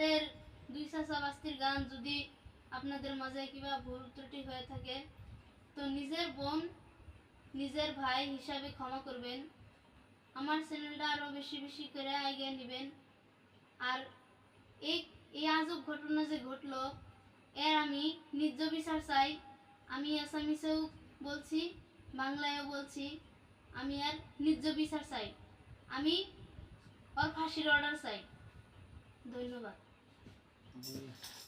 আমাদের দুই চাষাবাস্তির গান যদি আপনাদের মাঝে কিবা ভুল ত্রুটি হয়ে থাকে, তো নিজের বোন, নিজের ভাই হিসাবে ক্ষমা করবেন। আমার চ্যানেলটা আরও বেশি বেশি করে এগিয়ে নেবেন। আর এই এই আজব ঘটনা যে ঘটলো, এর আমি নিজ বিচার চাই। আমি আসামিসেও বলছি, বাংলায়ও বলছি, আমি আর নিজ বিচার চাই। আমি ওর ফাঁসির অর্ডার চাই। ধন্যবাদ। Bye.